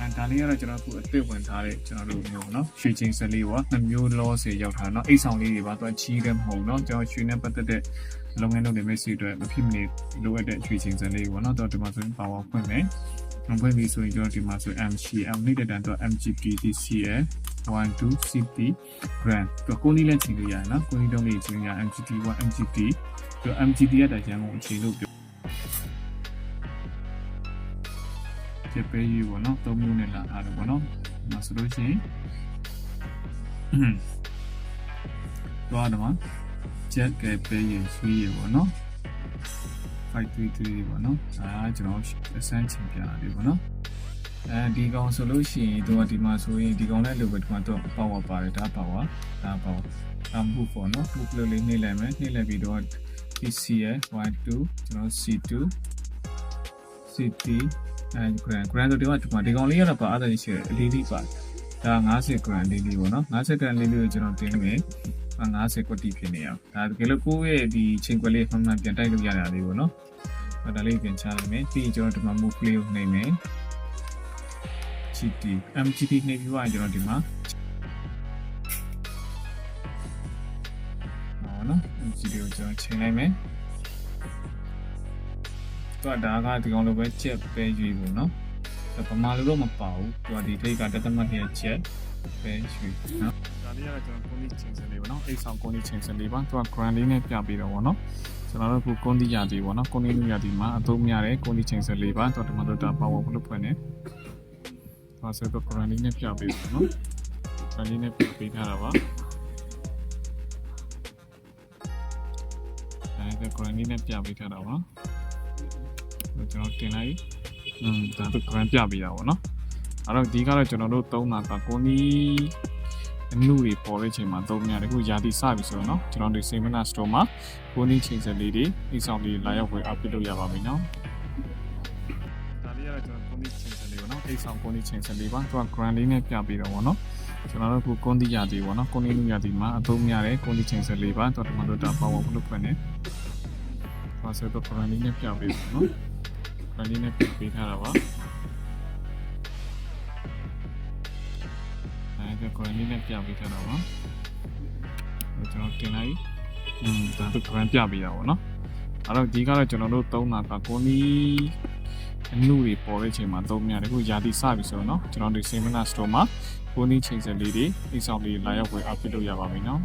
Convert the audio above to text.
အဲဒါလေးကတော့ကျွန်တော်အခုအသစ်ဝင်ထားတဲ့ကျွန်တော်တို့မျိုးပေါ့နော်ရွှေချင်းစလေးပေါ့နှစ်မျိုးလောစေရောက်ထားတော့အိတ်ဆောင်လေးတွေပါသူကချီးတယ်မဟုတ်နော်ကျွန်တော်ရွှေနဲ့ပတ်သက်တဲ့လုပ်ငန်းလုပ်နေမယ့်စီအတွက်မဖြစ်မနေလိုအပ်တဲ့ရွှေချင်းစလေးပေါ့နော်တော့ဒီမှာဆိုရင်ပါဝါဖွင့်မယ်ဖွင့်ပြီးဆိုရင်ကျွန်တော်ဒီမှာဆို MCM နေတဲ့တန်တော့ MGTCL 1 2 CP brand တော့ကိုနီးလည်းချိန်လို့ရတယ်နော်ကိုနီးတော့လေးချိန်ရ MGT 1 MGT ပြီး MGT ရတဲ့ရန်ကုန်အချိန်လို့ပြော ကျေပေးယူပေါ့နော်သုံးမျိုးနဲ့လာထားတယ်ပေါ့နော်ဒါဆိုလို့ရှိရင်တော့တော့မှာချက်ကပေးရင်ဆွေးရပေါ့နော်533ပေါ့နော်ဒါကကျွန်တော်အစမ်းချင်ပြတာလေးပေါ့နော်အဲဒီကောင်ဆိုလို့ရှိရင်သူကဒီမှာဆိုရင်ဒီကောင်လည်းလိုပဲဒီမှာတော့ power ပါတယ်ဒါ power ဒါ power အမှုပေါ့နော်မှုလို့လေးနှိမ့်လိုက်မယ်နှိမ့်လိုက်ပြီးတော့ PC ရဲ့1 2ကျွန်တော် C2 C3 အဲ grand grand ဆိုဒီမှာဒီမှာဒီကောင်လေးရတော့ပါအဲ့ဒါရှိတယ်အလေးလေးပါဒါ50 grand လေးလေးပေါ့နော်50 grand လေးလေးကိုကျွန်တော်တင်မယ်50ကွက်တီဖြစ်နေအောင်ဒါတကယ်လို့ကိုယ့်ရဲ့ဒီချိန်ခွက်လေးမှန်မှန်ပြန်တိုက်လို့ရတာလေးပေါ့နော်အဲ့ဒါလေးပြန်ချလိုက်မယ်ပြီးရင်ကျွန်တော်ဒီမှာ move play ကိုနှိမ့်မယ် GT MGT နှိမ့်ပြီးတော့ကျွန်တော်ဒီမှာဟောနော် MGT ကိုကျွန်တော်ချိန်လိုက်မယ် တော့ဒါကဒီကောင်လိုပဲချက်ပဲရွေးဖို့နော်ဒါပမာလိုတော့မပါဘူးသူကဒီထိတ်ကတသမတ်ရဲ့ချက်ပဲရွေးနော်ဒါလေးကတော့ကျွန်တော်ကိုနီချင်းစလေးပေါ့နော်အိတ်ဆောင်ကိုနီချင်းစလေးပါသူက grand လေးနဲ့ပြပြီးတော့ပေါ့နော်ကျွန်တော်တို့ခုကွန်တီယာတီပေါ့နော်ကွန်တီလူယာတီမှာအသုံးများတယ်ကွန်တီချင်းစလေးပါတော့ဒီမှာတော့ဒါ power ဘလို့ဖွင့်နေဒါဆိုတော့ grand လေးနဲ့ပြပြီးပေါ့နော် grand လေးနဲ့ပြပေးထားတာပါအဲဒီ grand လေးနဲ့ပြပေးထားတာပါ ကျွန်တော်တင်လိုက်อืมဒါတော့ grand ပြပေးတာပေါ့နော်အဲ့တော့ဒီကတော့ကျွန်တော်တို့သုံးတာကကိုနီအမှုတွေပေါ်တဲ့ချိန်မှာသုံးရတယ်ခုယာတီစပြီဆိုတော့เนาะကျွန်တော်တို့ Semina Store မှာကိုနီချိန်စက်လေးတွေအိဆောင်လေးလာရောက်ဝယ်အပ်ပြလို့ရပါပြီเนาะဒါလေးကတော့ကျွန်တော်ကိုနီချိန်စက်လေးပေါ့เนาะအိဆောင်ကိုနီချိန်စက်လေးပါသူက grand လေးနဲ့ပြပေးတော့ပေါ့เนาะကျွန်တော်တို့ခုကွန်တီယာတီပေါ့เนาะကွန်တီလူယာတီမှာအသုံးများတယ်ကွန်တီချိန်စက်လေးပါတော့ဒီမှာတို့ဒါပေါ့ဘလို့ဖွင့်နေဒါဆိုတော့ grand လေးနဲ့ပြပေးပါเนาะ grand လေးနဲ့ပြပေးထားတာပါအဲဒီ grand လေးနဲ့ပြပေးထားတာပါကျွန်တော်တင်လိုက်อืมဒါတော့ grand ပြပေးတာပေါ့เนาะအဲ့တော့ဒီကတော့ကျွန်တော်တို့သုံးတာကကိုနီအမှုတွေပေါ်တဲ့ချိန်မှာသုံးရတယ်ခုယာတီစပြီဆိုတော့เนาะကျွန်တော်တို့ Semina Store မှာကိုနီချိန်စက်လေးတွေအိဆောင်လေးလာရောက်ဝယ်အပ်ပြလို့ရပါပြီเนาะ